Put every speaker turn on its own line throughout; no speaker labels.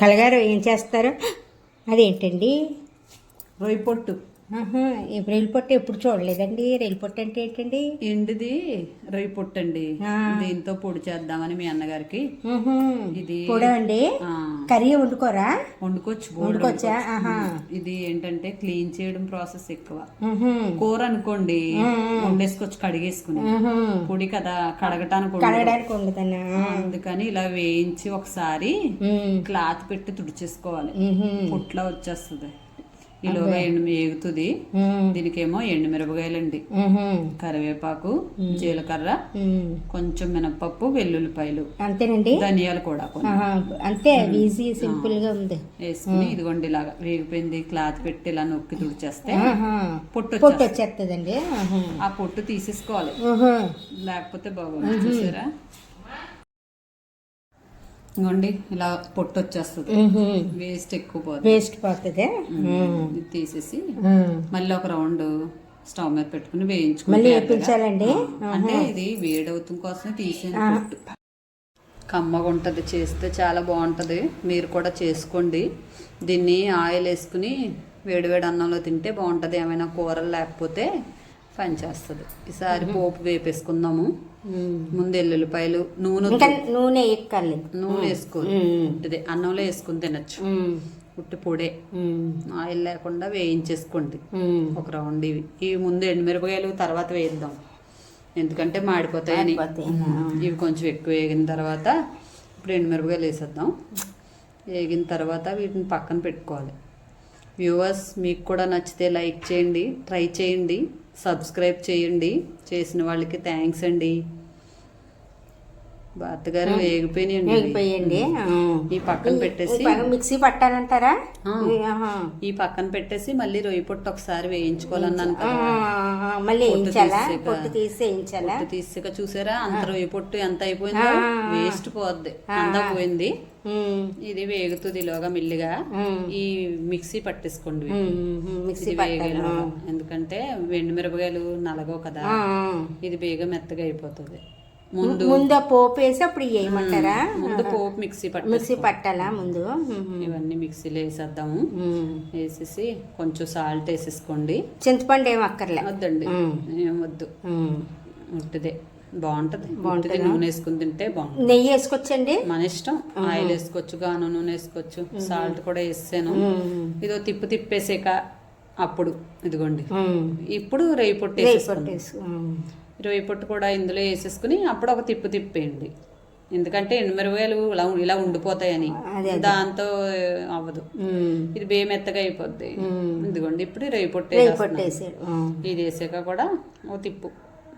కలగారు ఏం చేస్తారు? అదేంటండి?
రొయ్య పొట్టు
రైలు పొట్టు ఎప్పుడు చూడలేదండి. రైలు పొట్టు అంటే ఏంటండి?
ఎండుది రొయ్య పొట్టు అండి. దీంతో పొడి చేద్దామని మీ అన్నగారికి. ఇది
అండి? కర్రీ వండుకోరా?
వండుకోవచ్చు
వండుకోవచ్చా?
ఇది ఏంటంటే క్లీన్ చేయడం ప్రాసెస్ ఎక్కువ. కూర అనుకోండి వండేసుకోవచ్చు కడిగేసుకుని. పొడి కదా కడగటానికి.
కడగడానికి
అందుకని ఇలా వేయించి ఒకసారి క్లాత్ పెట్టి తుడిచేసుకోవాలి. పుట్లా వచ్చేస్తుంది. ఈలోగా ఎండు ఎగుతుంది
ఉమ్,
దీనికేమో ఎండు మిరపకాయలండి. కరివేపాకు జీలకర్ర. కొంచెం మినపప్పు వెల్లుల్లిపాయలు.
అంతేనండి?
ధనియాలు కూడా
అంతే ఈజీ సింపుల్గా ఉంది.
వేసుకుని ఇదిగోండి ఇలాగా వేగిపోయింది క్లాత్ పెట్టి ఇలా నొక్కి తుడిచేస్తే. పొట్టు
పొట్టు
వచ్చేస్తుంది.
వచ్చేస్తుందండి.
ఆ పొట్టు తీసేసుకోవాలి. లేకపోతే బాగోదు. చూసారా? ఇదిగోండి ఇలా పొట్టు వచ్చేస్తుంది. వేస్ట్ ఎక్కువ పోదు
వేస్ట్ పోతుంది.
తీసేసి. మళ్ళీ ఒక రౌండ్ స్టవ్ మీద పెట్టుకుని
మళ్ళీ వేపించాలండి?
అంటే ఇది వేడవుతున్న కోసమే తీసిన కమ్మగా ఉంటుంది చేస్తే చాలా బాగుంటుంది. మీరు కూడా చేసుకోండి. దీన్ని ఆయిల్ వేసుకుని వేడివేడి అన్నంలో తింటే బాగుంటుంది. ఏమైనా కూరలు లేకపోతే పని చేస్తుంది. ఈసారి పోపు వేపేసుకుందాము. ముందు ఎల్లుల్లిపాయలు నూనె
నూనె ఎక్కర్లేదు
నూనె వేసుకోవాలి. అన్నంలో వేసుకుని తినచ్చు. ఉట్టి పొడే. ఆయిల్ లేకుండా వేయించేసుకోండి. ఒక రౌండ్ ఇవి. ఇవి ముందు ఎండుమిరపకాయలు తర్వాత వేద్దాం. ఎందుకంటే మాడిపోతాయని
మాడిపోతాయి.
ఇవి కొంచెం ఎక్కువ వేగిన తర్వాత ఇప్పుడు ఎండుమిరపకాయలు వేసేద్దాం. వేగిన తర్వాత వీటిని పక్కన పెట్టుకోవాలి. వ్యూవర్స్ మీకు కూడా నచ్చితే లైక్ చేయండి ట్రై చేయండి సబ్స్క్రైబ్ చేయండి. చేసిన వాళ్ళకి థ్యాంక్స్ అండి. భర్త గారు వేగిపోయినాయండి.
వేగిపోయండి.
ఈ పక్కన పెట్టేసి
మిక్సీ పట్టాలంటారా.
ఈ పక్కన పెట్టేసి మళ్ళీ రొయ్యి పొట్టు ఒకసారి వేయించుకోవాలన్నాను కదా.
మళ్ళీ
పొట్టు
తీసి వేయించాలా?
పొట్టు తీసాక చూసారా? అంత రొయ్యి పొట్టు ఎంత అయిపోయిందో. వేస్ట్ పోద్ది. అంతా పోయింది. ఇది వేగుతుంది ఇలాగా మెల్లిగా. ఈ మిక్సీ పట్టేసుకోండి
మిక్సీ
వేగేలోగా. ఎందుకంటే వెండి మిరపకాయలు నలగవు కదా. ఇది బేగ మెత్తగా అయిపోతుంది. ముందు.
ముందు పోపు వేసి అప్పుడు వేయమంటారా
ముందు పోపు మిక్సీ పట్ట
మిక్సీ పట్టాలా ముందు?
ఇవన్నీ మిక్సీలో వేసేద్దాము. వేసేసి కొంచెం సాల్ట్ వేసేసుకోండి.
చింతపండు ఏం అక్కర్లే.
వద్దండి. ఏం వద్దు.
ఉమ్.
ఉట్టిదే బాగుంటది. ఉట్టిది నూనె వేసుకుని తింటే బాగుంటుంది.
నెయ్యి వేసుకొచ్చండి
మన ఇష్టం. ఆయిల్ వేసుకోవచ్చు గాను నూనె వేసుకోవచ్చు. సాల్ట్ కూడా వేసాను. ఇదో తిప్పు తిప్పేసాక అప్పుడు ఇదిగోండి. ఇప్పుడు రేయి పొట్టు. రొయ్యి పొట్టు కూడా ఇందులో వేసేసుకుని అప్పుడు ఒక తిప్పు తిప్పేయండి. ఎందుకంటే ఎండుమిరపకాయలు ఇలా ఇలా ఉండిపోతాయని. దాంతో అవ్వదు. ఇది బే మెత్తగా అయిపోద్ది. ఇదిగోండి ఇప్పుడు రొయ్యి పొట్టు. ఇది వేసాక కూడా ఓ తిప్పు.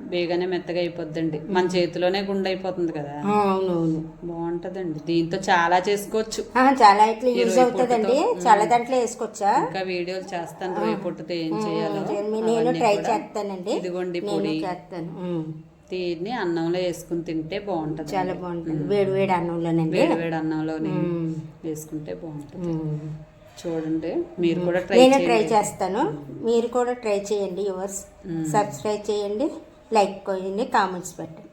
బేగానే మెత్తగా అయిపోద్దండి. మన చేతిలోనే గుండె అయిపోతుంది కదా.
అవునవును.
బాగుంటదండి. దీంతో చాలా చేసుకోవచ్చు.
చాలా ఇట్లా యూజ్ అవుతుందండి. చాలా దాంట్లో వేసుకోవచ్చా?
ఇంకా వీడియోలు చేస్తాను. రొయ్యి పొట్టుతో ఏం చేయాలో.
నేను ట్రై. చేస్తానండి.
ఇదిగోండి పొడి.
చేస్తాను.
దీన్ని అన్నంలో వేసుకుని తింటే బాగుంటది
చాలా బాగుంటుంది. వేడి వేడి అన్నంలోనండి.
వేడి వేడి అన్నంలోని. వేసుకుంటే బాగుంటుంది. చూడండి. మీరు కూడా ట్రై
నేను ట్రై చేస్తాను. మీరు కూడా ట్రై చేయండి యువర్స్. సబ్స్క్రైబ్ చేయండి. లైక్ చేయండి కామెంట్స్ పెట్టండి.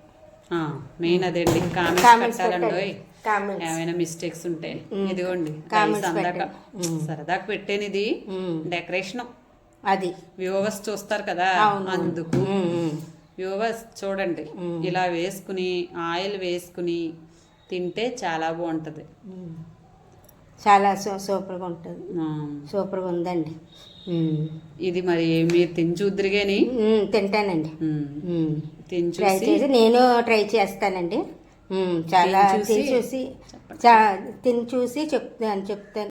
మెయిన్ అదేండి కామెంట్స్ పెట్టాలండి
పెట్టండి.
ఏమైనా మిస్టేక్స్ ఉంటే ఇదిగోండి రైస్ అందాక సరదాగా పెట్టాను ఇది.
ఉమ్.
డెకరేషన్
అది.
వ్యూవర్స్ చూస్తారు కదా అందుకు. వ్యూవర్స్ చూడండి. ఇలా వేసుకుని ఆయిల్ వేసుకుని తింటే చాలా బాగుంటది.
చాలా సూ సూపర్గా ఉంటుంది. సూపర్గా ఉందండి.
ఇది మరి మీరు తిని చూద్దరిగాని
ఉమ్, తింటానండి. ట్రై
చూసి?
నేను ట్రై చేస్తానండి. చాలా
తిని చూసి?
తిని చూసి చా తిని చూసి చెప్తాను చెప్తాను.